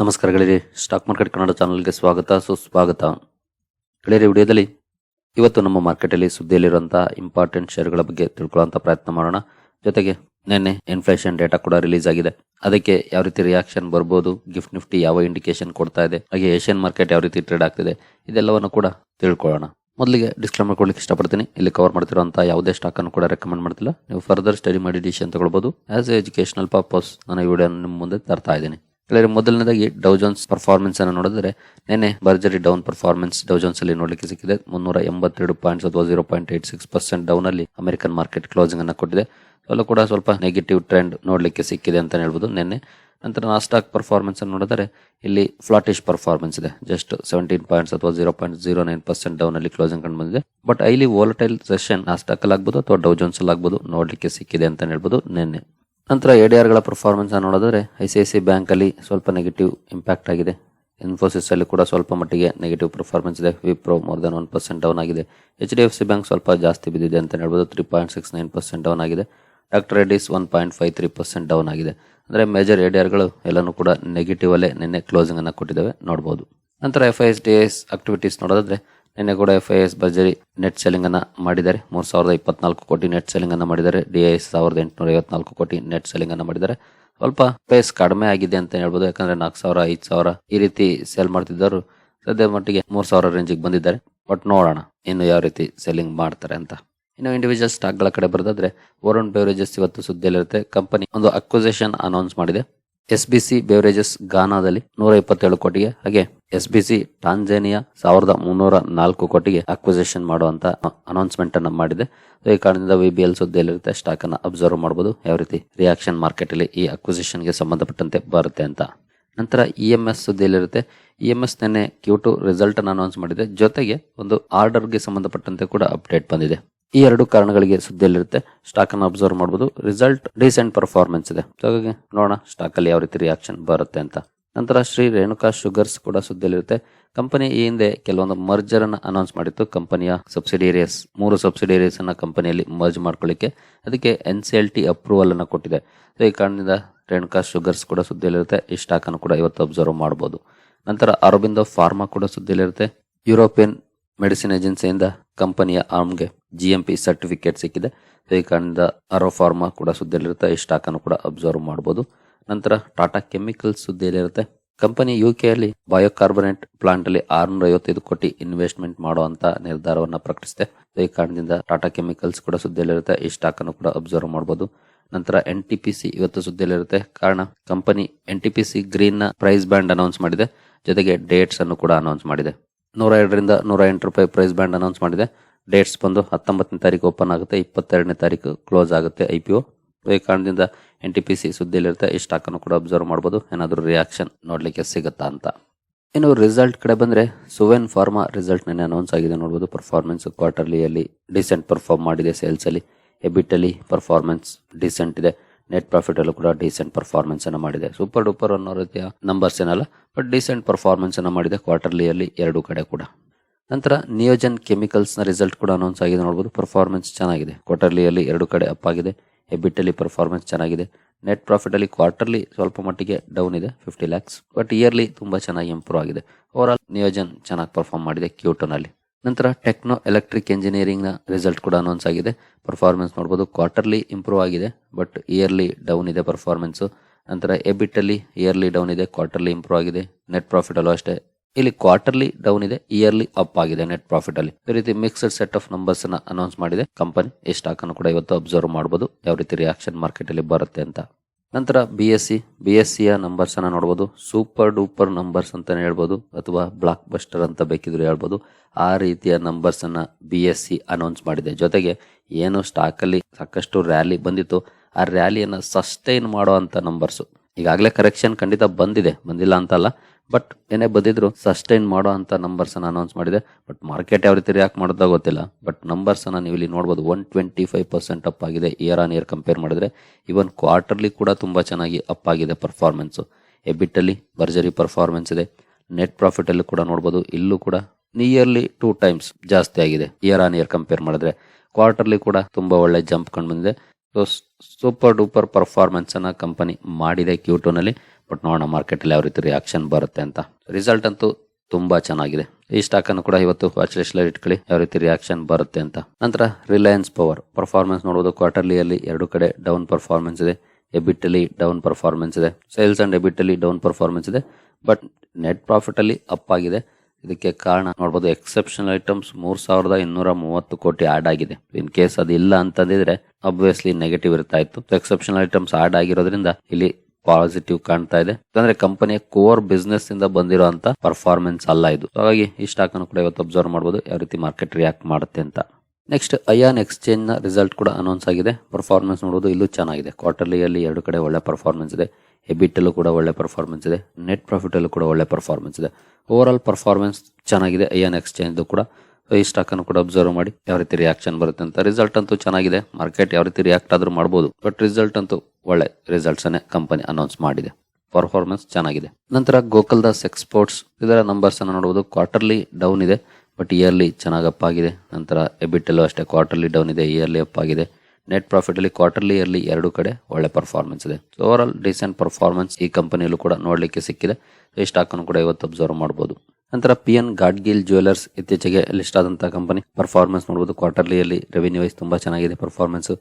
ನಮಸ್ಕಾರ ಗೆಳೆಯರಿ stock market Kannada ಚಾನಲ್ಗೆ ಸ್ವಾಗತ, ಸುಸ್ವಾಗತ. ಗೆಳೆಯರಿ, ವಿಡಿಯೋದಲ್ಲಿ ಇವತ್ತು ನಮ್ಮ ಮಾರ್ಕೆಟಲ್ಲಿ ಸುದ್ದಿಯಲ್ಲಿರುವಂತಹ ಇಂಪಾರ್ಟೆಂಟ್ ಶೇರ್ಗಳ ಬಗ್ಗೆ ತಿಳ್ಕೊಳ್ಳುವಂತ ಪ್ರಯತ್ನ ಮಾಡೋಣ. ಜೊತೆಗೆ ನಿನ್ನೆ ಇನ್ಫ್ಲೇಷನ್ ಡೇಟಾ ಕೂಡ ರಿಲೀಸ್ ಆಗಿದೆ. ಅದಕ್ಕೆ ಯಾವ ರೀತಿ ರಿಯಾಕ್ಷನ್ ಬರ್ಬೋದು ಗಿಫ್ಟ್ ನಿಫ್ಟಿ ಯಾವ ಇಂಡಿಕೇಶನ್ ಕೊಡ್ತಾ ಇದೆ, ಹಾಗೆ ಏಷ್ಯನ್ ಮಾರ್ಕೆಟ್ ಯಾವ ರೀತಿ ಟ್ರೇಡ್ ಆಗ್ತಿದೆ, ಇದೆಲ್ಲವನ್ನು ಕೂಡ ತಿಳ್ಕೊಳ್ಳೋಣ. ಮೊದಲಿಗೆ ಡಿಸ್ಕ್ಲೇಮರ್ ಕೊಡ್ಲಿಕ್ಕೆ ಇಷ್ಟಪಡ್ತೀನಿ. ಇಲ್ಲಿ ಕವರ್ ಮಾಡ್ತಿರುವಂತಹ ಯಾವುದೇ ಸ್ಟಾಕ್ ಅನ್ನು ಕೂಡ ರೆಕಮೆಂಡ್ ಮಾಡ್ತಿಲ್ಲ. ನೀವು ಫರ್ದರ್ ಸ್ಟಡಿ ಮಾಡಿ ಡಿಸಿಷನ್ ತಗೊಳ್ಬಹುದು ಆಸ್ ಎ ಎಜುಕೇಶನಲ್ ಪರ್ಪಸ್ ನಾನು ಈ ವಿಡಿಯೋ ನಿಮ್ಮ ಮುಂದೆ ತರ್ತಾ ಇದ್ದೀನಿ. ಗೆಳೆಯರೆ ಮೊದಲನೇದಾಗಿ ಡೌಜೋನ್ಸ್ ಪರ್ಫಾರ್ಮೆನ್ಸ್ ಅನ್ನು ನೋಡಿದ್ರೆ ನಿನ್ನೆ ಭರ್ಜರಿ ಡೌನ್ ಪರ್ಫಾರ್ಮೆನ್ಸ್ ಡೌಜೋನ್ಸ್ ಅಲ್ಲಿ ನೋಡಲಿಕ್ಕೆ ಸಿಕ್ಕಿದೆ. ಮುನ್ನೂರ ಎಂಬತ್ತೆರಡು ಪಾಯಿಂಟ್ಸ್ ಅಥವಾ zero point eight six percent down ಅಲ್ಲಿ ಅಮೆರಿಕನ್ ಮಾರ್ಕೆಟ್ ಕ್ಲೋಸಿಂಗ್ ಅನ್ನು ಕೊಟ್ಟಿದೆ. ಅಲ್ಲೂ ಕೂಡ ಸ್ವಲ್ಪ ನೆಗೆಟಿವ್ ಟ್ರೆಂಡ್ ನೋಡಲಿಕ್ಕೆ ಸಿಕ್ಕಿದೆ ಅಂತ ಹೇಳ್ಬೋದು ನಿನ್ನೆ. ನಂತರ ನಾಸ್ಟಾಕ್ ಪರ್ಫಾರ್ಮೆನ್ಸ್ ಅನ್ನು ನೋಡಿದರೆ ಇಲ್ಲಿ ಫ್ಲಾಟಿಶ್ ಪರ್ಫಾರ್ಮೆನ್ಸ್ ಇದೆ. ಜಸ್ಟ್ ಸೆವೆಂಟೀನ್ ಪಾಯಿಂಟ್ಸ್ ಅಥವಾ zero point zero nine percent down ಅಲ್ಲಿ ಕ್ಲೋಸಿಂಗ್ ಕಂಡು ಬಂದಿದೆ. But highly volatile session Nasdaq ಅಲ್ಲಿ ಆಗ್ಬೋದು ಅಥವಾ ಡೌಜೋನ್ಸ್ ಅಲ್ಲಿ ಆಗ್ಬೋದು ನೋಡಲಿಕ್ಕೆ ಸಿಕ್ಕಿದೆ ಅಂತ ಹೇಳ್ಬೋದು ನಿನ್ನೆ. ನಂತರ ಎ ಡಿ ಆರ್ಗಳ ಪರ್ಫಾರ್ಮೆನ್ಸ್ ನೋಡೋದಾದ್ರೆ ಐ ಸಿ ಐ ಸಿ ಬ್ಯಾಂಕಲ್ಲಿ ಸ್ವಲ್ಪ ನೆಗೆಟಿವ್ ಇಂಪ್ಯಾಕ್ಟ್ ಆಗಿದೆ. ಇನ್ಫೋಸಿಸ್ ಅಲ್ಲಿ ಕೂಡ ಸ್ವಲ್ಪ ಮಟ್ಟಿಗೆ ನೆಗೆಟಿವ್ ಪರ್ಫಾರ್ಮೆನ್ಸ್ ಇದೆ. Wipro more than one percent down ಆಗಿದೆ. H D F C bank ಸ್ವಲ್ಪ ಜಾಸ್ತಿ ಬಿದ್ದಿದೆ ಅಂತ ಹೇಳ್ಬೋದು. Three point six nine percent down ಆಗಿದೆ. Doctor Reddy's one point five three percent down ಆಗಿದೆ. ಅಂದರೆ ಮೇಜರ್ ಎ ಡಿ ಆರ್ಗಳು ಎಲ್ಲನೂ ಕೂಡ ನೆಗೆಟಿವ್ ಅಲ್ಲೇ ನಿನ್ನೆ ಕ್ಲೋಸಿಂಗ್ ಅನ್ನು ಕೊಟ್ಟಿದ್ದಾವೆ. ನೋಡ್ಬೋದು. ನಂತರ F I S D S activities ನೋಡೋದಾದ್ರೆ ನಿನ್ನೆ ಕೂಡ ಎಫ್ ಐ ಎಸ್ ಬಜರಿ ನೆಟ್ ಸೆಲ್ಲಿಂಗ್ ಅನ್ನ ಮಾಡಿದ್ದಾರೆ. ಮೂರ್ ಸಾವಿರದ ಇಪ್ಪತ್ನಾಲ್ಕು ಕೋಟಿ ನೆಟ್ ಸೆಲ್ಲಿಂಗ್ ಅನ್ನ ಮಾಡಿದ್ದಾರೆ. ಡಿ ಐ ಸಾವಿರದ ಎಂಟುನೂರ ಐವತ್ನಾಲ್ಕು ಕೋಟಿ ನೆಟ್ ಸೆಲ್ಲಿಂಗ್ ಅನ್ನ ಮಾಡಿದ್ದಾರೆ. ಸ್ವಲ್ಪ ಪೇಸ್ ಕಡಿಮೆ ಆಗಿದೆ ಅಂತ ಹೇಳ್ಬೋದು. ಯಾಕಂದ್ರೆ ನಾಲ್ಕು ಸಾವಿರ, ಐದು ಸಾವಿರ ಈ ರೀತಿ ಸೆಲ್ ಮಾಡ್ತಿದ್ದವರು ಸದ್ಯ ಮಟ್ಟಿಗೆ ಮೂರ್ ಸಾವಿರ ರೇಂಜಿಗೆ ಬಂದಿದ್ದಾರೆ. ಬಟ್ ನೋಡೋಣ ಇನ್ನು ಯಾವ ರೀತಿ ಸೆಲ್ಲಿಂಗ್ ಮಾಡ್ತಾರೆ ಅಂತ. ಇನ್ನು ಇಂಡಿವಿಜುವಲ್ ಸ್ಟಾಕ್ಗಳ ಕಡೆ ಬರೋದಾದ್ರೆ ವರುಣ್ ಬೆವರೇಜಸ್ ಇವತ್ತು ಸುದ್ದಿಯಲ್ಲಿರುತ್ತೆ. ಕಂಪನಿ ಒಂದು ಅಕ್ವಿಸೇಷನ್ ಅನೌನ್ಸ್ ಮಾಡಿದೆ. ಎಸ್ ಬಿ ಸಿ ಬೆವರೇಜಸ್ ಗಾನಾದಲ್ಲಿ ನೂರ ಇಪ್ಪತ್ತೇಳು ಕೋಟಿಗೆ, ಹಾಗೆ ಎಸ್ ಬಿ ಸಿ ಟಾಂಜೇನಿಯಾ ಸಾವಿರದ ಮುನ್ನೂರ ನಾಲ್ಕು ಕೋಟಿಗೆ ಅಕ್ವಿಸೇಷನ್ ಮಾಡುವಂತ ಅನೌನ್ಸ್ಮೆಂಟ್ ಅನ್ನ ಮಾಡಿದೆ. ಈ ಕಾರಣದಿಂದ ವಿ ಬಿ ಎಲ್ ಸುದ್ದಿಯಲ್ಲಿರುತ್ತೆ ಸ್ಟಾಕ್ ಅನ್ನ ಅಬ್ಸರ್ವ್ ಮಾಡಬಹುದು ಯಾವ ರೀತಿ ರಿಯಾಕ್ಷನ್ ಮಾರ್ಕೆಟ್ ಅಲ್ಲಿ ಈ ಅಕ್ವಿಸೇಷನ್ಗೆ ಸಂಬಂಧಪಟ್ಟಂತೆ ಬರುತ್ತೆ ಅಂತ. ನಂತರ ಇ ಎಂ ಎಸ್ ಸುದ್ದಿಯಲ್ಲಿರುತ್ತೆ ಇ ಎಂ ಎಸ್ ನಿನ್ನೆ ಕ್ಯೂ ಟು ರಿಸಲ್ಟ್ ಅನ್ನು ಅನೌನ್ಸ್ ಮಾಡಿದೆ. ಜೊತೆಗೆ ಒಂದು ಆರ್ಡರ್ಗೆ ಸಂಬಂಧಪಟ್ಟಂತೆ ಕೂಡ ಅಪ್ಡೇಟ್ ಬಂದಿದೆ. ಈ ಎರಡು ಕಾರಣಗಳಿಗೆ ಸುದ್ದಿಯಲ್ಲಿರುತ್ತೆ. ಸ್ಟಾಕ್ ಅನ್ನು ಅಬ್ಸರ್ವ್ ಮಾಡಬಹುದು ರಿಸಲ್ಟ್ ರೀಸೆಂಟ್ ಪರ್ಫಾರ್ಮೆನ್ಸ್ ಇದೆ. ಹಾಗಾಗಿ ನೋಡೋಣ ಸ್ಟಾಕ್ ಅಲ್ಲಿ ಯಾವ ರೀತಿ ರಿಯಾಕ್ಷನ್ ಬರುತ್ತೆ ಅಂತ. ನಂತರ ಶ್ರೀ ರೇಣುಕಾ ಶುಗರ್ಸ್ ಕೂಡ ಸುದ್ದಿಯಲ್ಲಿರುತ್ತೆ. ಕಂಪನಿ ಈ ಹಿಂದೆ ಕೆಲವೊಂದು ಮರ್ಜರ್ ಅನ್ನು ಅನೌನ್ಸ್ ಮಾಡಿತ್ತು. ಕಂಪನಿಯ ಸಬ್ಸಿಡಿಯರೀಸ್ ಮೂರು ಸಬ್ಸಿಡಿಯರೀಸ್ ಅನ್ನ ಕಂಪನಿಯಲ್ಲಿ ಮರ್ಜ್ ಮಾಡ್ಕೊಳ್ಳಿಕ್ಕೆ. ಅದಕ್ಕೆ N C L T approval ಅನ್ನು ಕೊಟ್ಟಿದೆ. ಈ ಕಾರಣದಿಂದ ರೇಣುಕಾ ಶುಗರ್ಸ್ ಕೂಡ ಸುದ್ದಿಯಲ್ಲಿರುತ್ತೆ. ಈ ಸ್ಟಾಕ್ ಅನ್ನು ಕೂಡ ಇವತ್ತು ಅಬ್ಸರ್ವ್ ಮಾಡಬಹುದು ನಂತರ ಅರಬಿಂದೋ ಫಾರ್ಮಾ ಕೂಡ ಸುದ್ದಿಯಲ್ಲಿರುತ್ತೆ. ಯುರೋಪಿಯನ್ ಮೆಡಿಸಿನ್ ಏಜೆನ್ಸಿಯಿಂದ ಕಂಪನಿಯ ಆರ್ಮ್ಗೆ ಜಿ ಎಂ ಪಿ ಸರ್ಟಿಫಿಕೇಟ್ ಸಿಕ್ಕಿದೆ. ಸೊ ಈ ಕಾರಣದಿಂದ ಅರೋ ಫಾರ್ಮಾ ಕೂಡ ಸುದ್ದಿಯಲ್ಲಿರುತ್ತೆ. ಈ ಸ್ಟಾಕ್ ಅನ್ನು ಕೂಡ ಅಬ್ಸರ್ವ್ ಮಾಡಬಹುದು ನಂತರ ಟಾಟಾ ಕೆಮಿಕಲ್ಸ್ ಸುದ್ದಿಯಲ್ಲಿರುತ್ತೆ. ಕಂಪನಿ ಯು ಬಯೋಕಾರ್ಬನೇಟ್ ಪ್ಲಾಂಟ್ ಅಲ್ಲಿ ಆರ್ನೂರ ಐವತ್ತೈದು ಕೋಟಿ ಇನ್ವೆಸ್ಟ್ಮೆಂಟ್ ಮಾಡುವಂತ ನಿರ್ಧಾರವನ್ನ ಪ್ರಕಟಿಸಿದೆ. ಈ ಕಾರಣದಿಂದ ಟಾಟಾ ಕೆಮಿಕಲ್ಸ್ ಕೂಡ ಸುದ್ದಿಯಲ್ಲಿರುತ್ತೆ. ಈ ಸ್ಟಾಕ್ ಅನ್ನು ಕೂಡ ಅಬ್ಸರ್ವ್ ಮಾಡಬಹುದು ನಂತರ ಎನ್ ಟಿ ಪಿ ಸಿ ಇವತ್ತು ಸುದ್ದಿಯಲ್ಲಿರುತ್ತೆ. ಕಾರಣ, company N T P C ಗ್ರೀನ್ನ ಪ್ರೈಸ್ ಬ್ಯಾಂಡ್ ಅನೌನ್ಸ್ ಮಾಡಿದೆ. ಜೊತೆಗೆ ಡೇಟ್ಸ್ ಅನ್ನು ಕೂಡ ಅನೌನ್ಸ್ ಮಾಡಿದೆ. ನೂರ ಎರಡರಿಂದ ನೂರ ಎಂಟು ರೂಪಾಯಿ ಪ್ರೈಸ್ ಬ್ಯಾಂಡ್ ಅನೌನ್ಸ್ ಮಾಡಿದೆ. ಡೇಟ್ಸ್ ಬಂದು ಹತ್ತೊಂಬತ್ತನೇ ತಾರೀಕು ಓಪನ್ ಆಗುತ್ತೆ. ಇಪ್ಪತ್ತೆರಡನೇ ತಾರೀಕು ಕ್ಲೋಸ್ ಆಗುತ್ತೆ ಐ ಪಿ ಈ ಕಾರಣದಿಂದ ಎನ್ ಟಿ ಪಿ ಸಿ ಸುದ್ದಿಯಲ್ಲಿರುತ್ತೆ. ಈ ಸ್ಟಾಕನ್ನು ಕೂಡ ಅಬ್ಸರ್ವ್ ಮಾಡ್ಬೋದು. ಏನಾದರೂ ರಿಯಾಕ್ಷನ್ ನೋಡಲಿಕ್ಕೆ ಸಿಗುತ್ತಾ ಅಂತ. ಇನ್ನು ರಿಸಲ್ಟ್ ಕಡೆ ಬಂದರೆ ಸುವೆನ್ ಫಾರ್ಮಾ ರಿಸಲ್ಟ್ ನೆನೆ ಅನೌನ್ಸ್ ಆಗಿದೆ. ನೋಡ್ಬೋದು ಪರ್ಫಾರ್ಮೆನ್ಸ್ ಕ್ವಾರ್ಟರ್ಲಿಯಲ್ಲಿ ಡಿಸೆಂಟ್ ಪರ್ಫಾರ್ಮ್ ಮಾಡಿದೆ ಸೇಲ್ಸಲ್ಲಿ ಎಬಿಟಲ್ಲಿ ಪರ್ಫಾರ್ಮೆನ್ಸ್ ಡಿಸೆಂಟ್ ಇದೆ. ನೆಟ್ ಪ್ರಾಫಿಟ್ ಅಲ್ಲೂ ಕೂಡ ಡಿಸೆಂಟ್ ಪರ್ಫಾರ್ಮೆನ್ಸ್ ಅನ್ನ ಮಾಡಿದೆ. ಸೂಪರ್ ಡೂಪರ್ ಅನ್ನೋ ರೀತಿಯ ನಂಬರ್ಸ್ ಏನಲ್ಲ ಬಟ್ ಡಿಸೆಂಟ್ ಪರ್ಫಾರ್ಮೆನ್ಸ್ ಅನ್ನ ಮಾಡಿದೆ ಕ್ವಾರ್ಟರ್ಲಿಯಲ್ಲಿ ಎರಡು ಕಡೆ ಕೂಡ. ನಂತರ ನಿಯೋಜನ್ ಕೆಮಿಕಲ್ಸ್ನ ರಿಸಲ್ಟ್ ಕೂಡ ಅನೌನ್ಸ್ ಆಗಿದೆ ನೋಡಬಹುದು ಪರ್ಫಾರ್ಮೆನ್ಸ್ ಚೆನ್ನಾಗಿದೆ. ಕ್ವಾರ್ಟರ್ಲಿಯಲ್ಲಿ ಎರಡು ಕಡೆ ಅಪ್ ಆಗಿದೆ. ಎಬಿಟ್ ಅಲ್ಲಿ ಪರ್ಫಾರ್ಮೆನ್ಸ್ ಚೆನ್ನಾಗಿದೆ. ನೆಟ್ ಪ್ರಾಫಿಟ್ ಅಲ್ಲಿ ಕ್ವಾರ್ಟರ್ಲಿ ಸ್ವಲ್ಪ ಮಟ್ಟಿಗೆ ಡೌನ್ ಇದೆ ಫಿಫ್ಟಿ ಲ್ಯಾಕ್ಸ್ ಬಟ್ ಇಯರ್ಲಿ ತುಂಬಾ ಚೆನ್ನಾಗಿ ಇಂಪ್ರೂವ್ ಆಗಿದೆ. ಓವರ್ ಆಲ್ ನಿಯೋಜನ್ ಚೆನ್ನಾಗಿ ಪರ್ಫಾರ್ಮ್ ಮಾಡಿದೆ ಕ್ಯೂಟೋನಲ್ಲಿ ನಂತರ ಟೆಕ್ನೋ ಎಲೆಕ್ಟ್ರಿಕ್ ಇಂಜಿನಿಯರಿಂಗ್ನ ರಿಸಲ್ಟ್ ಕೂಡ ಅನೌನ್ಸ್ ಆಗಿದೆ. ಪರ್ಫಾರ್ಮೆನ್ಸ್ ನೋಡಬಹುದು ಕ್ವಾರ್ಟರ್ಲಿ ಇಂಪ್ರೂವ್ ಆಗಿದೆ ಬಟ್ ಇಯರ್ಲಿ ಡೌನ್ ಇದೆ ಪರ್ಫಾರ್ಮೆನ್ಸು ನಂತರ ಎಬಿಟಲ್ಲಿ ಇಯರ್ಲಿ ಡೌನ್ ಇದೆ ಕ್ವಾರ್ಟರ್ಲಿ ಇಂಪ್ರೂವ್ ಆಗಿದೆ. ನೆಟ್ ಪ್ರಾಫಿಟ್ ಅಲ್ಲೂ ಅಷ್ಟೇ. ಇಲ್ಲಿ ಕ್ವಾರ್ಟರ್ಲಿ ಡೌನ್ ಇದೆ ಇಯರ್ಲಿ ಅಪ್ ಆಗಿದೆ ನೆಟ್ ಪ್ರಾಫಿಟ್ ಅಲ್ಲಿ. ಈ ರೀತಿ ಮಿಕ್ಸ್ಡ್ ಸೆಟ್ ಆಫ್ ನಂಬರ್ಸ್ ಅನ್ನ ಅನೌನ್ಸ್ ಮಾಡಿದೆ. ಕಂಪನಿ ಈ ಸ್ಟಾಕ್ ಅನ್ನು ಕೂಡ ಇವತ್ತು ಅಬ್ಸರ್ವ್ ಮಾಡಬಹುದು ಯಾವ ರೀತಿ ರಿಯಾಕ್ಷನ್ ಮಾರ್ಕೆಟ್ ಅಲ್ಲಿ ಬರುತ್ತೆ ಅಂತ. ನಂತರ B S C B S ಸಿಯ ನಂಬರ್ಸ್ ಅನ್ನ ನೋಡಬಹುದು ಸೂಪರ್ ಡೂಪರ್ ನಂಬರ್ಸ್ ಅಂತಾನೆ ಹೇಳ್ಬೋದು, ಅಥವಾ ಬ್ಲಾಕ್ ಬಸ್ಟರ್ ಅಂತ ಬೇಕಿದ್ರು ಹೇಳ್ಬೋದು. ಆ ರೀತಿಯ ನಂಬರ್ಸ್ ಅನ್ನ ಬಿ ಎಸ್ ಸಿ ಅನೌನ್ಸ್ ಮಾಡಿದೆ. ಜೊತೆಗೆ ಏನು ಸ್ಟಾಕ್ ಅಲ್ಲಿ ಸಾಕಷ್ಟು ರ್ಯಾಲಿ ಬಂದಿತ್ತು. ಆ ರ್ಯಾಲಿಯನ್ನು ಸಸ್ಟೈನ್ ಮಾಡುವಂತ ನಂಬರ್ಸ್ ಈಗಾಗಲೇ ಕರೆಕ್ಷನ್ ಖಂಡಿತ ಬಂದಿದೆ, ಬಂದಿಲ್ಲ ಅಂತಲ್ಲ ಬಟ್ ಏನೇ ಬಂದಿದ್ರು ಸಸ್ಟೈನ್ ಮಾಡೋ ಅಂತ ನಂಬರ್ಸನ್ನು ಅನ್ನ ಅನೌನ್ಸ್ ಮಾಡಿದೆ. ಬಟ್ ಮಾರ್ಕೆಟ್ ಯಾವ ರೀತಿ ರಿಯಾಕ್ಟ್ ಮಾಡೋದ ಗೊತ್ತಿಲ್ಲ ಬಟ್ ನಂಬರ್ಸನ್ನು ನೀವು ಇಲ್ಲಿ ನೋಡ್ಬೋದು one twenty five percent up ಆಗಿದೆ ಇಯರ್ ಆನ್ ಇಯರ್ ಕಂಪೇರ್ ಮಾಡಿದ್ರೆ. ಇವನ್ ಕ್ವಾರ್ಟರ್ಲಿ ಕೂಡ ತುಂಬ ಚೆನ್ನಾಗಿ ಅಪ್ ಆಗಿದೆ ಪರ್ಫಾರ್ಮೆನ್ಸು ಎಬಿಟಲ್ಲಿ ಭರ್ಜರಿ ಪರ್ಫಾರ್ಮೆನ್ಸ್ ಇದೆ. ನೆಟ್ ಪ್ರಾಫಿಟಲ್ಲೂ ಕೂಡ ನೋಡ್ಬೋದು, ಇಲ್ಲೂ ಕೂಡ ನಿಯರ್ಲಿ ಟೂ ಟೈಮ್ಸ್ ಜಾಸ್ತಿ ಆಗಿದೆ ಇಯರ್ ಆನ್ ಇಯರ್ ಕಂಪೇರ್ ಮಾಡಿದ್ರೆ. ಕ್ವಾರ್ಟರ್ಲಿ ಕೂಡ ತುಂಬ ಒಳ್ಳೆ ಜಂಪ್ ಕಂಡು ಬಂದಿದೆ. ಸೊ ಸೂಪರ್ ಡೂಪರ್ ಪರ್ಫಾರ್ಮೆನ್ಸ್ ಅನ್ನ ಕಂಪನಿ ಮಾಡಿದೆ ಕ್ಯೂ ನಲ್ಲಿ. ಬಟ್ ನೋಡೋಣ ಮಾರ್ಕೆಟ್ ಅಲ್ಲಿ ಯಾವ ರೀತಿ ರಿಯಾಕ್ಷನ್ ಬರುತ್ತೆ ಅಂತ. ರಿಸಲ್ಟ್ ಅಂತೂ ತುಂಬಾ ಚೆನ್ನಾಗಿದೆ. ಈ ಸ್ಟಾಕ್ ಅನ್ನು ಕೂಡ ಇವತ್ತು ವಾಚ್ ಲಿಸ್ಟ್ ಇಟ್ಕೊಳ್ಳಿ. ಯಾವ ರೀತಿ ರಿಯಾಕ್ಷನ್ ಬರುತ್ತೆ ಅಂತ. ನಂತರ ರಿಲಯನ್ಸ್ ಪವರ್ ಪರ್ಫಾರ್ಮೆನ್ಸ್ ನೋಡೋದು ಕ್ವಾರ್ಟರ್ಲಿಯಲ್ಲಿ ಎರಡು ಕಡೆ ಡೌನ್ ಪರ್ಫಾರ್ಮೆನ್ಸ್ ಇದೆ. ಎಬಿಟ್ ಅಲ್ಲಿ ಡೌನ್ ಪರ್ಫಾರ್ಮೆನ್ಸ್ ಇದೆ. ಸೇಲ್ಸ್ ಅಂಡ್ ಎಬಿಟ್ ಅಲ್ಲಿ ಡೌನ್ ಪರ್ಫಾರ್ಮೆನ್ಸ್ ಇದೆ. ಬಟ್ ನೆಟ್ ಪ್ರಾಫಿಟ್ ಅಲ್ಲಿ ಅಪ್ ಆಗಿದೆ. ಇದಕ್ಕೆ ಕಾರಣ ನೋಡಬಹುದು ಎಕ್ಸೆಪ್ಷನಲ್ ಐಟಮ್ಸ್ ಮೂರ್ ಸಾವಿರದ ಇನ್ನೂರ ಮೂವತ್ತು ಕೋಟಿ ಆಡ್ ಆಗಿದೆ. ಇನ್ ಕೇಸ್ ಅದು ಇಲ್ಲ ಅಂತಂದಿದ್ರೆ ಅಬ್ವಿಯಸ್ಲಿ ನೆಗೆಟಿವ್ ಇರ್ತಾ ಇತ್ತು. ಎಕ್ಸೆಪ್ಷನಲ್ ಐಟಮ್ಸ್ ಆಡ್ ಆಗಿರೋದ್ರಿಂದ ಇಲ್ಲಿ ಪಾಸಿಟಿವ್ ಕಾಣ್ತಾ ಇದೆ. ಅಂದ್ರೆ ಕಂಪನಿಯ ಕೋರ್ ಬಿಸ್ನೆಸ್ ಇಂದ ಬಂದಿರುವಂತ ಪರ್ಫಾರ್ಮೆನ್ಸ್ ಅಲ್ಲ ಇದು. ಹಾಗಾಗಿ ಈ ಸ್ಟಾಕ್ ಅನ್ನು ಕೂಡ ಇವತ್ತು ಅಬ್ಸರ್ವ್ ಮಾಡಬಹುದು ಯಾವ ರೀತಿ ಮಾರ್ಕೆಟ್ ರಿಯಾಕ್ಟ್ ಮಾಡುತ್ತೆ ಅಂತ. ನೆಕ್ಸ್ಟ್ ಅಯಾನ್ ಎಕ್ಸ್ಚೇಂಜ್ನ ರಿಸಲ್ಟ್ ಕೂಡ ಅನೌನ್ಸ್ ಆಗಿದೆ. ಪರ್ಫಾರ್ಮೆನ್ಸ್ ನೋಡೋದು ಇಲ್ಲೂ ಚೆನ್ನಾಗಿದೆ. ಕ್ವಾರ್ಟರ್ಲಿ ಅಲ್ಲಿ ಎರಡು ಕಡೆ ಒಳ್ಳೆ ಪರ್ಫಾರ್ಮೆನ್ಸ್ ಇದೆ. ಎಬಿಟ್ ಅಲ್ಲೂ ಕೂಡ ಒಳ್ಳೆ ಪರ್ಫಾರ್ಮೆನ್ಸ್ ಇದೆ. ನೆಟ್ ಪ್ರಾಫಿಟಲ್ಲೂ ಕೂಡ ಒಳ್ಳೆ ಪರ್ಫಾರ್ಮೆನ್ಸ್ ಇದೆ. ಓವರ್ ಆಲ್ ಪರ್ಫಾರ್ಮೆನ್ಸ್ ಚೆನ್ನಾಗಿದೆ. ಐ ಎನ್ ಎಕ್ಸ್ಚೇಂಜ್ದು ಕೂಡ ಈ ಸ್ಟಾಕ್ ಅನ್ನು ಕೂಡ ಅಬ್ಸರ್ವ್ ಮಾಡಿ ಯಾವ ರೀತಿ ರಿಯಾಕ್ಷನ್ ಬರುತ್ತೆ ಅಂತ. ರಿಸಲ್ಟ್ ಅಂತೂ ಚೆನ್ನಾಗಿದೆ. ಮಾರ್ಕೆಟ್ ಯಾವ ರೀತಿ ರಿಯಾಕ್ಟ್ ಆದರೂ ಮಾಡ್ಬೋದು. ಬಟ್ ರಿಸಲ್ಟ್ ಅಂತೂ ಒಳ್ಳೆ ರಿಸಲ್ಟ್ಸ್ ಅನ್ನೇ ಕಂಪನಿ ಅನೌನ್ಸ್ ಮಾಡಿದೆ. ಪರ್ಫಾರ್ಮೆನ್ಸ್ ಚೆನ್ನಾಗಿದೆ. ನಂತರ ಗೋಕಲ್ ದಾಸ್ ಎಕ್ಸ್ಪೋರ್ಟ್ಸ್ ಇದರ ನಂಬರ್ಸ್ ಅನ್ನು ನೋಡಬಹುದು ಕ್ವಾರ್ಟರ್ಲಿ ಡೌನ್ ಇದೆ. ಬಟ್ ಇಯರ್ಲಿ ಚೆನ್ನಾಗಿ ಅಪ್ ಆಗಿದೆ. ನಂತರ ಎಬಿಟ್ ಅಲ್ಲೂ ಅಷ್ಟೇ ಕ್ವಾರ್ಟರ್ಲಿ ಡೌನ್ ಇದೆ. ಇಯರ್ಲಿ ಅಪ್ ಆಗಿದೆ. ನೆಟ್ ಪ್ರಾಫಿಟ್ ಅಲ್ಲಿ ಕ್ವಾರ್ಟರ್ಲಿ ಇಯರ್ಲಿ ಎರಡು ಕಡೆ ಒಳ್ಳೆ ಪರ್ಫಾರ್ಮೆನ್ಸ್ ಇದೆ. ಓವರ್ ಆಲ್ ಡಿಸೆಂಟ್ ಪರ್ಫಾರ್ಮೆನ್ಸ್ ಈ ಕಂಪನಿಯಲ್ಲೂ ಕೂಡ ನೋಡಲಿಕ್ಕೆ ಸಿಕ್ಕಿದೆ. ಈ ಸ್ಟಾಕ್ ಅನ್ನು ಕೂಡ ಇವತ್ತು ಅಬ್ಸರ್ವ್ ಮಾಡಬಹುದು ನಂತರ ಪಿ ಎನ್ ಗಾಡ್ಗಿಲ್ ಜ್ಯುವೆಲರ್ಸ್ ಇತ್ತೀಚೆಗೆ ಲಿಸ್ಟ್ ಆದಂತಹ ಕಂಪನಿ ಪರ್ಫಾರ್ಮೆನ್ಸ್ ನೋಡಬಹುದು ಕ್ವಾರ್ಟರ್ಲಿಯಲ್ಲಿ ರೆವಿನ್ಯೂ ವೈಸ್ ತುಂಬಾ ಚೆನ್ನಾಗಿದೆ. ಪರ್ಫಾರ್ಮೆನ್ಸ್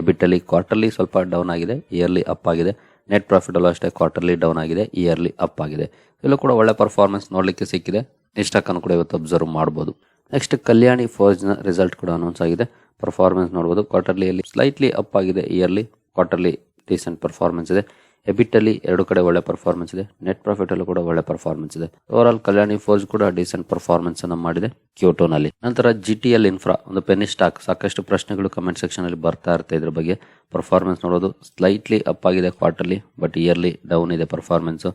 ಎಬಿಟ್ ಅಲ್ಲಿ ಕ್ವಾರ್ಟರ್ಲಿ ಸ್ವಲ್ಪ ಡೌನ್ ಆಗಿದೆ. ಇಯರ್ಲಿ ಅಪ್ ಆಗಿದೆ. ನೆಟ್ ಪ್ರಾಫಿಟ್ ಅಲ್ಲೂ ಅಷ್ಟೇ ಕ್ವಾರ್ಟರ್ಲಿ ಡೌನ್ ಆಗಿದೆ. ಇಯರ್ಲಿ ಅಪ್ ಆಗಿದೆ. ಇಲ್ಲೂ ಕೂಡ ಒಳ್ಳೆ ಪರ್ಫಾರ್ಮೆನ್ಸ್ ನೋಡಲಿಕ್ಕೆ ಸಿಕ್ಕಿದೆ. ಈ ಸ್ಟಾಕ್ ಅನ್ನು ಕೂಡ ಇವತ್ತು ಅಬ್ಸರ್ವ್ ಮಾಡಬಹುದು ನೆಕ್ಸ್ಟ್ ಕಲ್ಯಾಣಿ ಫೋರ್ಜ್ನ ರಿಸಲ್ಟ್ ಕೂಡ ಅನೌನ್ಸ್ ಆಗಿದೆ. ಪರ್ಫಾರ್ಮೆನ್ಸ್ ನೋಡಬಹುದು ಕ್ವಾರ್ಟರ್ಲಿಯಲ್ಲಿ ಸ್ಲೈಟ್ಲಿ ಅಪ್ ಆಗಿದೆ ಇಯರ್ಲಿ ಕ್ವಾರ್ಟರ್ಲಿ ಡೀಸೆಂಟ್ ಪರ್ಫಾರ್ಮೆನ್ಸ್ ಇದೆ. ಎಬಿಟ್ ಅಲ್ಲಿ ಎರಡು ಕಡೆ ಒಳ್ಳೆ ಪರ್ಫಾರ್ಮೆನ್ಸ್ ಇದೆ. ನೆಟ್ ಪ್ರಾಫಿಟ್ ಅಲ್ಲಿ ಕೂಡ ಒಳ್ಳೆ ಪರ್ಫಾರ್ಮೆನ್ಸ್ ಇದೆ. ಓವರ್ ಆಲ್ ಕಲ್ಯಾಣಿ ಫೋರ್ಸ್ ಕೂಡ ಡೀಸೆಂಟ್ ಪರ್ಫಾರ್ಮೆನ್ಸ್ ಅನ್ನು ಮಾಡಿದೆ ಕ್ಯೂಟೋನಲ್ಲಿ ನಂತರ ಜಿ ಟಿ ಎಲ್ ಇನ್ಫ್ರಾ ಒಂದು ಪೆನ್ನಿ ಸ್ಟಾಕ್ ಸಾಕಷ್ಟು ಪ್ರಶ್ನೆಗಳು ಕಮೆಂಟ್ ಸೆಕ್ಷನ್ ಅಲ್ಲಿ ಬರ್ತಾ ಇರುತ್ತೆ ಇದ್ರ ಬಗ್ಗೆ. ಪರ್ಫಾರ್ಮೆನ್ಸ್ ನೋಡೋದು ಸ್ಲೈಟ್ಲಿ ಅಪ್ ಆಗಿದೆ ಕ್ವಾರ್ಟರ್ಲಿ ಬಟ್ ಇಯರ್ಲಿ ಡೌನ್ ಇದೆ ಪರ್ಫಾರ್ಮೆನ್ಸ್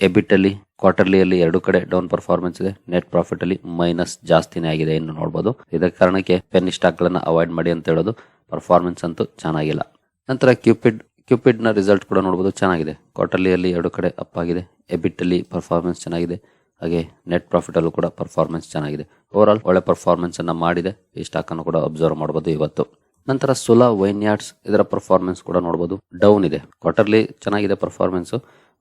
ಎಬಿಟ್ ಕ್ವಾರ್ಟರ್ಲಿಯಲ್ಲಿ ಎರಡು ಕಡೆ ಡೌನ್ ಪರ್ಫಾರ್ಮೆನ್ಸ್ ಇದೆ. ನೆಟ್ ಪ್ರಾಫಿಟ್ ಅಲ್ಲಿ ಮೈನಸ್ ಜಾಸ್ತಿನೇ ಆಗಿದೆ ಎಂದು ನೋಡಬಹುದು ಇದರ ಕಾರಣಕ್ಕೆ ಪೆನ್ ಸ್ಟಾಕ್ ಗಳನ್ನ ಅವಾಯ್ಡ್ ಮಾಡಿ ಅಂತ ಹೇಳೋದು. ಪರ್ಫಾರ್ಮೆನ್ಸ್ ಅಂತೂ ಚೆನ್ನಾಗಿಲ್ಲ. ನಂತರ ಕ್ಯೂಪಿಡ್ ಕ್ಯೂಪಿಡ್ನ ರಿಸಲ್ಟ್ ಕೂಡ ನೋಡಬಹುದು ಚೆನ್ನಾಗಿದೆ. ಕ್ವಾರ್ಟರ್ಲಿಯಲ್ಲಿ ಎರಡು ಕಡೆ ಅಪ್ ಆಗಿದೆ. ಎಬಿಟ್ ಅಲ್ಲಿ ಪರ್ಫಾರ್ಮೆನ್ಸ್ ಚೆನ್ನಾಗಿದೆ. ಹಾಗೆ ನೆಟ್ ಪ್ರಾಫಿಟ್ ಅಲ್ಲೂ ಕೂಡ ಪರ್ಫಾರ್ಮೆನ್ಸ್ ಚೆನ್ನಾಗಿದೆ. ಓವರ್ ಆಲ್ ಒಳ್ಳೆ ಪರ್ಫಾರ್ಮೆನ್ಸ್ ಅನ್ನ ಮಾಡಿದೆ. ಈ ಸ್ಟಾಕ್ ಅನ್ನು ಕೂಡ ಅಬ್ಸರ್ವ್ ಮಾಡಬಹುದು ಇವತ್ತು. ನಂತರ ಸುಲಾ ವೈನ್ಯಾರ್ಡ್ಸ್ ಇದರ ಪರ್ಫಾರ್ಮೆನ್ಸ್ ಕೂಡ ನೋಡಬಹುದು ಡೌನ್ ಇದೆ. ಕ್ವಾರ್ಟರ್ಲಿ ಚೆನ್ನಾಗಿದೆ ಪರ್ಫಾರ್ಮೆನ್ಸ್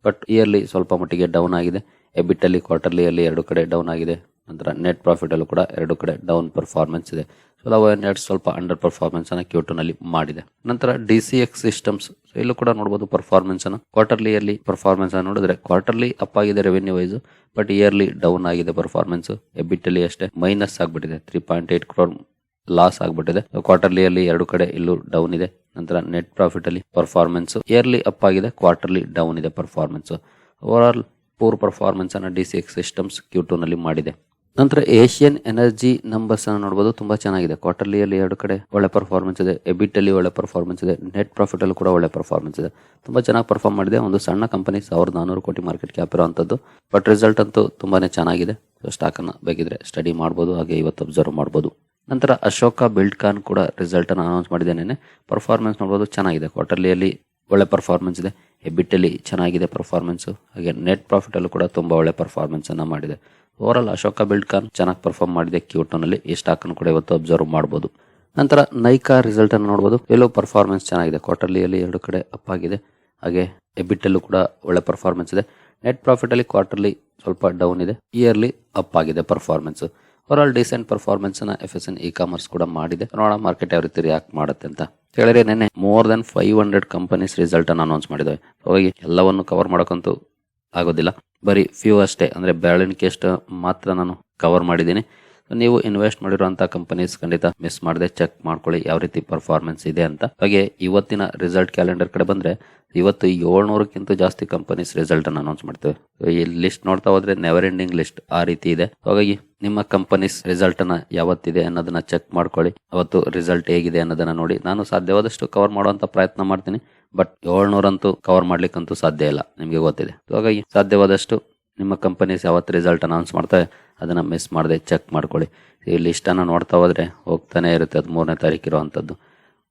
ಬಟ್ ಇಯರ್ಲಿ ಸ್ವಲ್ಪ ಮಟ್ಟಿಗೆ ಡೌನ್ ಆಗಿದೆ. ಎಬಿಟಲ್ಲಿ ಕ್ವಾರ್ಟರ್ಲಿ ಅಲ್ಲಿ ಎರಡು ಕಡೆ ಡೌನ್ ಆಗಿದೆ. ನಂತರ ನೆಟ್ ಪ್ರಾಫಿಟ್ ಅಲ್ಲೂ ಕೂಡ ಎರಡು ಕಡೆ ಡೌನ್ ಪರ್ಫಾರ್ಮೆನ್ಸ್ ಇದೆ. ಸುಲಾ ವೈನ್ಯಾರ್ಡ್ಸ್ ಸ್ವಲ್ಪ ಅಂಡರ್ ಪರ್ಫಾರ್ಮೆನ್ಸ್ ಅನ್ನ ಕ್ಯೂಟೋನಲ್ಲಿ ಮಾಡಿದೆ. ನಂತರ ಡಿ ಸಿ ಎಕ್ಸ್ ಸಿಸ್ಟಮ್ಸ್ ಇಲ್ಲೂ ಕೂಡ ನೋಡಬಹುದು ಪರ್ಫಾರ್ಮೆನ್ಸ್ ಅನ್ನು. ಕ್ವಾರ್ಟರ್ಲಿ ಅಲ್ಲಿ ಪರ್ಫಾರ್ಮೆನ್ಸ್ ಅನ್ನು ನೋಡಿದ್ರೆ ಕ್ವಾರ್ಟರ್ಲಿ ಅಪ್ ಆಗಿದೆ revenue wise but yearly down ಆಗಿದೆ ಪರ್ಫಾರ್ಮೆನ್ಸ್ ಎಬಿಟಲ್ಲಿ ಅಷ್ಟೇ ಮೈನಸ್ ಆಗ್ಬಿಟ್ಟಿದೆ. Three point eight crore loss ಆಗ್ಬಿಟ್ಟಿದೆ. ಕ್ವಾರ್ಟರ್ಲಿ ಅಲ್ಲಿ ಎರಡು ಕಡೆ ಇಲ್ಲೂ ಡೌನ್ ಇದೆ. ನಂತರ ನೆಟ್ ಪ್ರಾಫಿಟ್ ಅಲ್ಲಿ ಪರ್ಫಾರ್ಮೆನ್ಸ್ ಇಯರ್ಲಿ ಅಪ್ ಆಗಿದೆ. ಕ್ವಾರ್ಟರ್ಲಿ ಡೌನ್ ಇದೆ performance over all poor performance ಅನ್ನ D C X systems Q ನಲ್ಲಿ ಮಾಡಿದೆ. ನಂತರ ಏಷ್ಯನ್ ಎನರ್ಜಿ ನಂಬರ್ಸ್ ಅನ್ನು ನೋಡಬಹುದು ತುಂಬಾ ಚೆನ್ನಾಗಿದೆ. ಕ್ವಾರ್ಟರ್ಲಿ ಅಲ್ಲಿ ಎರಡು ಕಡೆ ಒಳ್ಳೆ ಪರ್ಫಾರ್ಮೆನ್ಸ್ ಇದೆ. ಎಬಿಟ್ ಅಲ್ಲಿ ಒಳ್ಳೆ ಪರ್ಫಾರ್ಮೆನ್ಸ್ ಇದೆ. ನೆಟ್ ಪ್ರಾಫಿಟ್ ಅಲ್ಲಿ ಕೂಡ ಒಳ್ಳೆ ಪರ್ಫಾರ್ಮೆನ್ಸ್ ಇದೆ. ತುಂಬಾ ಚೆನ್ನಾಗಿ ಪರ್ಫಾರ್ಮ್ ಮಾಡಿದೆ. ಒಂದು ಸಣ್ಣ ಕಂಪನಿ ಸಾವಿರದ ನಾನೂರು ಕೋಟಿ ಮಾರ್ಕೆಟ್ ಕ್ಯಾಪ್ ಇರುವಂತದ್ದು ಬಟ್ ರಿಸಲ್ಟ್ ಅಂತೂ ತುಂಬಾನೇ ಚೆನ್ನಾಗಿದೆ. ಸ್ಟಾಕ್ ಅನ್ನ ಬೇಕಿದ್ರೆ ಸ್ಟಡಿ ಮಾಡಬಹುದು ಹಾಗೆ ಇವತ್ತು ಅಬ್ಸರ್ವ್ ಮಾಡಬಹುದು ನಂತರ ಅಶೋಕ ಬಿಲ್ಡ್ ಕಾನ್ ಕೂಡ ರಿಸಲ್ಟ್ ಅನ್ನು ಅನೌನ್ಸ್ ಮಾಡಿದೆ ನೆನೆ ಪರ್ಫಾರ್ಮೆನ್ಸ್ ನೋಡಬಹುದು ಚೆನ್ನಾಗಿದೆ. ಕ್ವಾರ್ಟರ್ಲಿಯಲ್ಲಿ ಒಳ್ಳೆ ಪರ್ಫಾರ್ಮೆನ್ಸ್ ಇದೆ. ಎಬಿಟಲ್ಲಿ ಚೆನ್ನಾಗಿದೆ ಪರ್ಫಾರ್ಮೆನ್ಸ್ ಹಾಗೆ ನೆಟ್ ಪ್ರಾಫಿಟಲ್ಲೂ ಕೂಡ ತುಂಬಾ ಒಳ್ಳೆ ಪರ್ಫಾರ್ಮೆನ್ಸ್ ಅನ್ನು ಮಾಡಿದೆ. Over all Ashoka Buildcon ಚೆನ್ನಾಗಿ ಪರ್ಫಾರ್ಮ್ ಮಾಡಿದೆ ಕ್ಯೂಟೋನಲ್ಲಿ ಈ ಸ್ಟಾಕ್ ಅನ್ನು ಕೂಡ ಇವತ್ತು ಅಬ್ಸರ್ವ್ ಮಾಡಬಹುದು ನಂತರ ನೈಕಾ ರಿಸಲ್ಟ್ ಅನ್ನು ನೋಡಬಹುದು ಎಲ್ಲೋ ಪರ್ಫಾರ್ಮೆನ್ಸ್ ಚೆನ್ನಾಗಿದೆ. ಕ್ವಾರ್ಟರ್ಲಿಯಲ್ಲಿ ಎರಡು ಕಡೆ ಅಪ್ ಆಗಿದೆ. ಹಾಗೆ ಎಬಿಟಲ್ಲೂ ಕೂಡ ಒಳ್ಳೆ ಪರ್ಫಾರ್ಮೆನ್ಸ್ ಇದೆ. ನೆಟ್ ಪ್ರಾಫಿಟಲ್ಲಿ ಕ್ವಾರ್ಟರ್ಲಿ ಸ್ವಲ್ಪ ಡೌನ್ ಇದೆ. ಇಯರ್ಲಿ ಅಪ್ ಆಗಿದೆ performance over all decent ಪರ್ಫಾರ್ಮೆನ್ಸ್ನ F S N E commerce ಕೂಡ ಮಾಡಿದೆ. ನೋಡೋಣ ಮಾರ್ಕೆಟ್ ಯಾವ ರೀತಿ ರಿಯಾಕ್ಟ್ ಮಾಡುತ್ತೆ ಅಂತ. ಹೇಳಿದ್ರೆ ನಿನ್ನೆ more than five hundred companies result ಅನ್ನು ಅನೌನ್ಸ್ ಮಾಡಿದ್ದಾವೆ ಹಾಗಾಗಿ ಎಲ್ಲವನ್ನು ಕವರ್ ಮಾಡೋಕ್ಕಂತೂ ಆಗೋದಿಲ್ಲ. ಬರೀ ಫ್ಯೂ ಅಷ್ಟೇ, ಅಂದ್ರೆ ಬೆರಳಿನಕೆಷ್ಟು ಮಾತ್ರ ನಾನು ಕವರ್ ಮಾಡಿದ್ದೀನಿ. ನೀವು ಇನ್ವೆಸ್ಟ್ ಮಾಡಿರುವಂತ ಕಂಪನೀಸ್ ಖಂಡಿತ ಮಿಸ್ ಮಾಡದೆ ಚೆಕ್ ಮಾಡ್ಕೊಳ್ಳಿ ಯಾವ ರೀತಿ ಪರ್ಫಾರ್ಮೆನ್ಸ್ ಇದೆ ಅಂತ. ಹಾಗೆ ಇವತ್ತಿನ ರಿಸಲ್ಟ್ ಕ್ಯಾಲೆಂಡರ್ ಕಡೆ ಬಂದ್ರೆ ಇವತ್ತು ಏಳ್ನೂರಕ್ಕಿಂತ ಜಾಸ್ತಿ ಕಂಪನೀಸ್ ರಿಸಲ್ಟ್ ಅನ್ನು ಅನೌನ್ಸ್ ಮಾಡ್ತೇವೆ. ಈ ಲಿಸ್ಟ್ ನೋಡ್ತಾ ಹೋದ್ರೆ ನೆವರ್ ಎಂಡಿಂಗ್ ಲಿಸ್ಟ್ ಆ ರೀತಿ ಇದೆ. ಹಾಗಾಗಿ ನಿಮ್ಮ ಕಂಪನೀಸ್ ರಿಸಲ್ಟ್ ಅನ್ನ ಯಾವತ್ತಿದೆ ಅನ್ನೋದನ್ನ ಚೆಕ್ ಮಾಡ್ಕೊಳ್ಳಿ. ಅವತ್ತು ರಿಸಲ್ಟ್ ಹೇಗಿದೆ ಅನ್ನೋದನ್ನ ನೋಡಿ. ನಾನು ಸಾಧ್ಯವಾದಷ್ಟು ಕವರ್ ಮಾಡುವಂತ ಪ್ರಯತ್ನ ಮಾಡ್ತೀನಿ. ಬಟ್ ಏಳ್ನೂರಂತೂ ಕವರ್ ಮಾಡ್ಲಿಕ್ಕಂತೂ ಸಾಧ್ಯ ಇಲ್ಲ. ನಿಮಗೆ ಗೊತ್ತಿದೆ. ಹಾಗಾಗಿ ಸಾಧ್ಯವಾದಷ್ಟು ನಿಮ್ಮ ಕಂಪನೀಸ್ ಯಾವತ್ತು ರಿಸಲ್ಟ್ ಅನೌನ್ಸ್ ಮಾಡ್ತಾರೆ ಅದನ್ನು ಮಿಸ್ ಮಾಡದೆ ಚೆಕ್ ಮಾಡ್ಕೊಳ್ಳಿ. ಈ ಲಿಸ್ಟನ್ನು ನೋಡ್ತಾ ಹೋದರೆ ಹೋಗ್ತಾನೆ ಇರುತ್ತೆ, ಅದು ಮೂರನೇ ತಾರೀಕು ಇರುವಂಥದ್ದು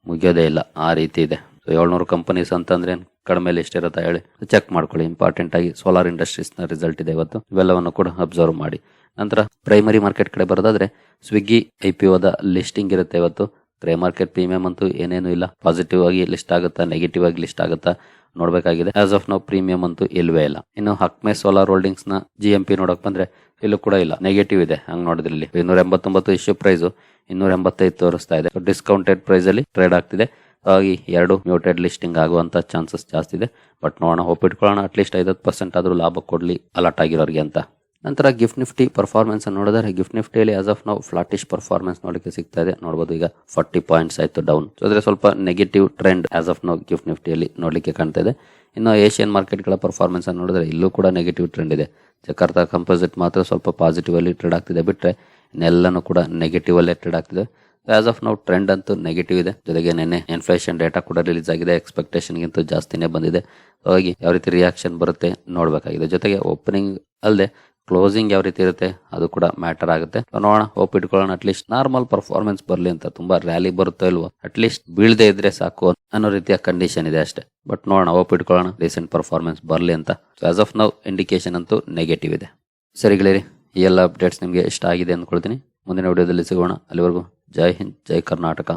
ಮುಗಿಯೋದೇ ಇಲ್ಲ, ಆ ರೀತಿ ಇದೆ. ಸೊ ಏಳ್ನೂರು ಕಂಪನೀಸ್ ಅಂತಂದ್ರೆ ಕಡಿಮೆ ಲಿಸ್ಟ್ ಇರುತ್ತೆ ಹೇಳಿ ಚೆಕ್ ಮಾಡ್ಕೊಳ್ಳಿ. ಇಂಪಾರ್ಟೆಂಟ್ ಆಗಿ ಸೋಲಾರ್ ಇಂಡಸ್ಟ್ರೀಸ್ನ ರಿಸಲ್ಟ್ ಇದೆ ಇವತ್ತು, ಇವೆಲ್ಲವನ್ನು ಕೂಡ ಅಬ್ಸರ್ವ್ ಮಾಡಿ. ನಂತರ ಪ್ರೈಮರಿ ಮಾರ್ಕೆಟ್ ಕಡೆ ಬರೋದಾದ್ರೆ ಸ್ವಿಗ್ಗಿ ಐ ಪಿ ಒದ ಲಿಸ್ಟಿಂಗ್ ಇರುತ್ತೆ ಇವತ್ತು. ಗ್ರೇ ಮಾರ್ಕೆಟ್ ಪ್ರೀಮಿಯಂ ಅಂತೂ ಏನೇನು ಇಲ್ಲ. ಪಾಸಿಟಿವ್ ಆಗಿ ಲಿಸ್ಟ್ ಆಗುತ್ತಾ ನೆಗೆಟಿವ್ ಆಗಿ ಲಿಸ್ಟ್ ಆಗುತ್ತಾ ನೋಡಬೇಕಾಗಿದೆ. ಆಸ್ ಆಫ್ ನೌ ಪ್ರೀಮಿಯಂ ಅಂತೂ ಇಲ್ವೇ ಇಲ್ಲ. ಇನ್ನು ಹಕ್ಮೆ ಸೋಲಾರ್ ಹೋಲ್ಡಿಂಗ್ಸ್ನ ಜಿ ಎಂ ಪಿ ನೋಡಕ್ ಬಂದ್ರೆ ಇಲ್ಲೂ ಕೂಡ ಇಲ್ಲ. ನೆಗೆಟಿವ್ ಇದೆ ಹಂಗ್ ನೋಡಿದ್ರೆ ಇಲ್ಲಿ ಇನ್ನೂರ ಎಂಬತ್ತೊಂಬತ್ತು ಇಶ್ಯೂ ಪ್ರೈಸ್ ಇನ್ನೂರ ಎಂಬತ್ತೈದು ತೋರಿಸ್ತಾ ಇದೆ. ಡಿಸ್ಕೌಂಟೆಡ್ ಪ್ರೈಸ್ ಅಲ್ಲಿ ಟ್ರೇಡ್ ಆಗ್ತಿದೆ. ಹಾಗಾಗಿ ಎರಡು ಮ್ಯೂಟೆಡ್ ಲಿಸ್ಟಿಂಗ್ ಆಗುವಂತ ಚಾನ್ಸಸ್ ಜಾಸ್ತಿ ಇದೆ. ಬಟ್ ನೋಡೋಣ ಹೋಪ್ ಇಟ್ಕೊಳ್ಳೋಣ. ಅಟ್ಲೀಸ್ಟ್ ಐವತ್ತು ಪರ್ಸೆಂಟ್ ಆದ್ರೂ ಲಾಭ ಕೊಡ್ಲಿ ಅಲರ್ಟ್ ಆಗಿರೋರಿಗೆ ಅಂತ. ನಂತರ ಗಿಫ್ಟ್ ನಿಫ್ಟಿ ಪರ್ಫಾರ್ಮೆನ್ಸ್ ನೋಡಿದ್ರೆ, ಗಿಫ್ಟ್ ನಿಫ್ಟಿಯಲ್ಲಿ ಆಸ್ ಆಫ್ ನಾವು ಫ್ಲಾಟಿಶ್ ಪರ್ಫಾರ್ಮೆನ್ಸ್ ನೋಡಕ್ಕೆ ಸಿಗ್ತಾ ಇದೆ. ನೋಡಬಹುದು ಈಗ ಫಾರ್ಟಿ ಪಾಯಿಂಟ್ಸ್ ಆಯಿತು ಡೌನ್ ಅದ್ರೆ ಸ್ವಲ್ಪ ನೆಗೆಟಿವ್ ಟ್ರೆಂಡ್ ಆಸ್ ಆಫ್ ನಾವು ಗಿಫ್ಟ್ ನಿಫ್ಟಿಯಲ್ಲಿ ನೋಡಲಿಕ್ಕೆ ಕಾಣ್ತಾ ಇದೆ. ಇನ್ನು ಏಷ್ಯನ್ ಮಾರ್ಕೆಟ್ಗಳ ಪರ್ಫಾರ್ಮೆನ್ಸ್ ನೋಡಿದ್ರೆ ಇಲ್ಲೂ ಕೂಡ ನೆಗೆಟಿವ್ ಟ್ರೆಂಡ್ ಇದೆ. ಜಕಾರ್ತಾ ಕಂಪೋಸಿಟ್ ಮಾತ್ರ ಸ್ವಲ್ಪ ಪಾಸಿಟಿವ್ ಅಲ್ಲಿ ಟ್ರೇಡ್ ಆಗ್ತಿದೆ. ಬಿಟ್ಟರೆ ಇನ್ನೆಲ್ಲನೂ ಕೂಡ ನೆಗೆಟಿವ್ ಅಲ್ಲೇ ಟ್ರೇಡ್ ಆಗ್ತಿದೆ. ಆಸ್ ಆಫ್ ನಾವು ಟ್ರೆಂಡ್ ಅಂತೂ ನೆಗೆಟಿವ್ ಇದೆ. ಜೊತೆಗೆ ನಿನ್ನೆ ಇನ್ಫ್ಲೇಷನ್ ಡೇಟಾ ಕೂಡ ರಿಲೀಸ್ ಆಗಿದೆ. ಎಕ್ಸ್ಪೆಕ್ಟೇಷನ್ ಗಿಂತ ಜಾಸ್ತಿನೇ ಬಂದಿದೆ. ಹಾಗಾಗಿ ಯಾವ ರೀತಿ ರಿಯಾಕ್ಷನ್ ಬರುತ್ತೆ ನೋಡಬೇಕಾಗಿದೆ. ಜೊತೆಗೆ ಓಪನಿಂಗ್ ಅಲ್ಲದೆ ಕ್ಲೋಸಿಂಗ್ ಯಾವ ರೀತಿ ಇರುತ್ತೆ, ಅದು ಕೂಡ ಮ್ಯಾಟರ್ ಆಗುತ್ತೆ. ನೋಡೋಣ ಹೋಪ್ ಇಟ್ಕೊಳ್ಳೋಣ. ಅಟ್ಲೀಸ್ಟ್ ನಾರ್ಮಲ್ ಪರ್ಫಾರ್ಮೆನ್ಸ್ ಬರಲಿ ಅಂತ ತುಂಬಾ ರ್ಯಾಲಿ ಬರುತ್ತೋ ಇಲ್ವೋ ಅಟ್ಲೀಸ್ಟ್ ಬೀಳದೆ ಇದ್ರೆ ಸಾಕು ಅನ್ನೋ ರೀತಿಯ ಕಂಡೀಷನ್ ಇದೆ ಅಷ್ಟೇ. ಬಟ್ ನೋಡೋಣ ಹೋಪ್ ಇಟ್ಕೊಳ್ಳೋಣ ರೀಸೆಂಟ್ ಪರ್ಫಾರ್ಮೆನ್ಸ್ ಬರಲಿ ಅಂತ. ಆಸ್ ಆಫ್ ನೌ ಇಂಡಿಕೇಶನ್ ಅಂತೂ ನೆಗೆಟಿವ್ ಇದೆ. ಸರಿ ಗೆಳೆಯರಿ, ಈ ಎಲ್ಲ ಅಪ್ಡೇಟ್ಸ್ ನಿಮಗೆ ಇಷ್ಟ ಆಗಿದೆ ಅಂದ್ಕೊಳ್ತೀನಿ. ಮುಂದಿನ ವಿಡಿಯೋದಲ್ಲಿ ಸಿಗೋಣ. ಅಲ್ಲಿವರೆಗೂ ಜೈ ಹಿಂದ್, ಜೈ ಕರ್ನಾಟಕ.